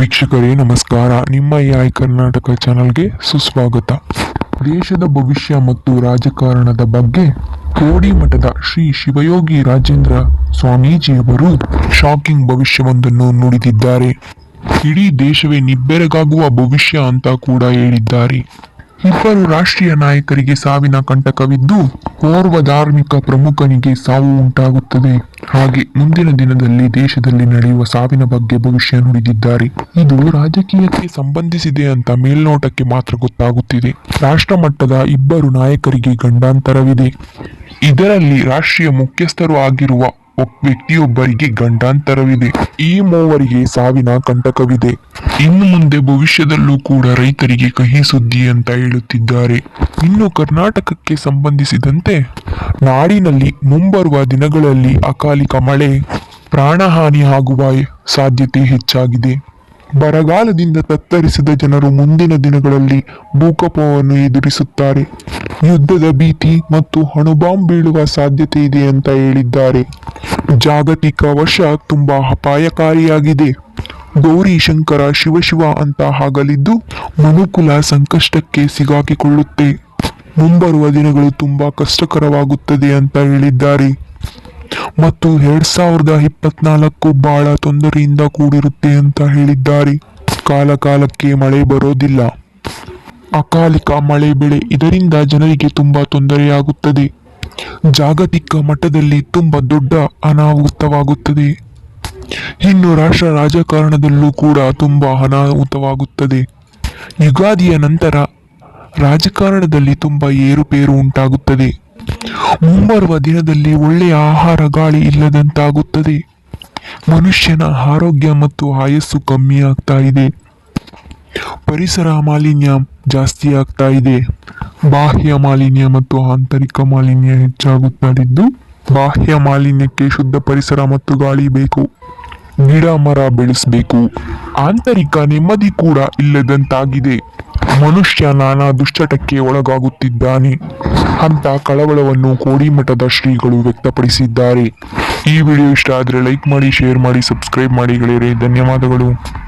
ವೀಕ್ಷಕರೇ, ನಮಸ್ಕಾರ. ನಿಮ್ಮ ಎ ಐ ಕರ್ನಾಟಕ ಚಾನಲ್ಗೆ ಸುಸ್ವಾಗತ. ದೇಶದ ಭವಿಷ್ಯ ಮತ್ತು ರಾಜಕಾರಣದ ಬಗ್ಗೆ ಕೋಡಿ ಮಠದ ಶ್ರೀ ಶಿವಯೋಗಿ ರಾಜೇಂದ್ರ ಸ್ವಾಮೀಜಿಯವರು ಶಾಕಿಂಗ್ ಭವಿಷ್ಯವೊಂದನ್ನು ನುಡಿದಿದ್ದಾರೆ. ಇಡೀ ದೇಶವೇ ನಿಬ್ಬೆರಗಾಗುವ ಭವಿಷ್ಯ ಅಂತ ಕೂಡ ಹೇಳಿದ್ದಾರೆ. ಇಬ್ಬರು ರಾಷ್ಟ್ರೀಯ ನಾಯಕರಿಗೆ ಸಾವಿನ ಕಂಟಕವಿದ್ದು, ಓರ್ವ ಧಾರ್ಮಿಕ ಪ್ರಮುಖನಿಗೆ ಸಾವು ಉಂಟಾಗುತ್ತದೆ. ಹಾಗೆ ಮುಂದಿನ ದಿನದಲ್ಲಿ ದೇಶದಲ್ಲಿ ನಡೆಯುವ ಸಾವಿನ ಬಗ್ಗೆ ಭವಿಷ್ಯ ನುಡಿದಿದ್ದಾರೆ. ಇದು ರಾಜಕೀಯಕ್ಕೆ ಸಂಬಂಧಿಸಿದೆ ಅಂತ ಮೇಲ್ನೋಟಕ್ಕೆ ಮಾತ್ರ ಗೊತ್ತಾಗುತ್ತಿದೆ. ರಾಷ್ಟ್ರ ಮಟ್ಟದ ಇಬ್ಬರು ನಾಯಕರಿಗೆ ಗಂಡಾಂತರವಿದೆ. ಇದರಲ್ಲಿ ರಾಷ್ಟ್ರೀಯ ಮುಖ್ಯಸ್ಥರು ಆಗಿರುವ ವ್ಯಕ್ತಿಯೊಬ್ಬರಿಗೆ ಗಂಡಾಂತರವಿದೆ. ಈ ಮೂವರಿಗೆ ಸಾವಿನ ಕಂಟಕವಿದೆ. ಇನ್ನು ಮುಂದೆ ಭವಿಷ್ಯದಲ್ಲೂ ಕೂಡ ರೈತರಿಗೆ ಕಹಿ ಸುದ್ದಿ ಅಂತ ಹೇಳುತ್ತಿದ್ದಾರೆ. ಇನ್ನು ಕರ್ನಾಟಕಕ್ಕೆ ಸಂಬಂಧಿಸಿದಂತೆ ನಾಡಿನಲ್ಲಿ ಮುಂಬರುವ ದಿನಗಳಲ್ಲಿ ಅಕಾಲಿಕ ಮಳೆ, ಪ್ರಾಣಹಾನಿ ಆಗುವ ಸಾಧ್ಯತೆ ಹೆಚ್ಚಾಗಿದೆ. ಬರಗಾಲದಿಂದ ತತ್ತರಿಸಿದ ಜನರು ಮುಂದಿನ ದಿನಗಳಲ್ಲಿ ಭೂಕಂಪವನ್ನು ಎದುರಿಸುತ್ತಾರೆ. ಯುದ್ಧದ ಭೀತಿ ಮತ್ತು ಅಣುಬಾಂಬ್ ಬೀಳುವ ಸಾಧ್ಯತೆ ಇದೆ ಅಂತ ಹೇಳಿದ್ದಾರೆ. ಜಾಗತಿಕ ವಶ ತುಂಬಾ ಅಪಾಯಕಾರಿಯಾಗಿದೆ. ಗೌರಿ ಶಂಕರ ಶಿವಶಿವ ಅಂತ ಆಗಲಿದ್ದು ಮನುಕುಲ ಸಂಕಷ್ಟಕ್ಕೆ ಸಿಗಾಕಿಕೊಳ್ಳುತ್ತೆ. ಮುಂಬರುವ ದಿನಗಳು ತುಂಬಾ ಕಷ್ಟಕರವಾಗುತ್ತದೆ ಅಂತ ಹೇಳಿದ್ದಾರೆ. ಮತ್ತು ಎರಡ್ ಸಾವಿರದ ಇಪ್ಪತ್ನಾಲ್ಕು ಬಹಳ ತೊಂದರೆಯಿಂದ ಕೂಡಿರುತ್ತೆ ಅಂತ ಹೇಳಿದ್ದಾರೆ. ಕಾಲಕಾಲಕ್ಕೆ ಮಳೆ ಬರೋದಿಲ್ಲ. ಅಕಾಲಿಕ ಮಳೆ ಬೆಳೆ ಇದರಿಂದ ಜನರಿಗೆ ತುಂಬಾ ತೊಂದರೆಯಾಗುತ್ತದೆ. ಜಾಗತಿಕ ಮಟ್ಟದಲ್ಲಿ ತುಂಬಾ ದೊಡ್ಡ ಅನಾಹುತವಾಗುತ್ತದೆ. ಇನ್ನು ರಾಷ್ಟ್ರ ರಾಜಕಾರಣದಲ್ಲೂ ಕೂಡ ತುಂಬಾ ಅನಾಹುತವಾಗುತ್ತದೆ. ಯುಗಾದಿಯ ನಂತರ ರಾಜಕಾರಣದಲ್ಲಿ ತುಂಬಾ ಏರುಪೇರು ಉಂಟಾಗುತ್ತದೆ. ಮುಂಬರುವ ದಿನದಲ್ಲಿ ಒಳ್ಳೆಯ ಆಹಾರ ಗಾಳಿ ಇಲ್ಲದಂತಾಗುತ್ತದೆ. ಮನುಷ್ಯನ ಆರೋಗ್ಯ ಮತ್ತು ಆಯಸ್ಸು ಕಮ್ಮಿ ಆಗ್ತಾ ಇದೆ. ಪರಿಸರ ಮಾಲಿನ್ಯ ಜಾಸ್ತಿ ಆಗ್ತಾ ಇದೆ. ಬಾಹ್ಯ ಮಾಲಿನ್ಯ ಮತ್ತು ಆಂತರಿಕ ಮಾಲಿನ್ಯ ಹೆಚ್ಚಾಗುತ್ತಿದ್ದು ಬಾಹ್ಯ ಮಾಲಿನ್ಯಕ್ಕೆ ಶುದ್ಧ ಪರಿಸರ ಮತ್ತು ಗಾಳಿ ಬೇಕು. ಗಿಡ, ಮರ ಬೆಳೆಸಬೇಕು. ಆಂತರಿಕ ನೆಮ್ಮದಿ ಕೂಡ ಇಲ್ಲದಂತಾಗಿದೆ. ಮನುಷ್ಯ ನಾನಾ ದುಶ್ಚಟಕ್ಕೆ ಒಳಗಾಗುತ್ತಿದ್ದಾನೆ. ಅಂತ ಕಳವಳವನ್ನು ಕೋಡಿಮಠದ ಶ್ರೀಗಳು ವ್ಯಕ್ತಪಡಿಸಿದ್ದಾರೆ. ಈ ವಿಡಿಯೋ ಇಷ್ಟ ಆದರೆ ಲೈಕ್ ಮಾಡಿ, ಶೇರ್ ಮಾಡಿ, ಸಬ್ಸ್ಕ್ರೈಬ್ ಮಾಡಿ ಗೆಳೆಯರೆ. ಧನ್ಯವಾದಗಳು.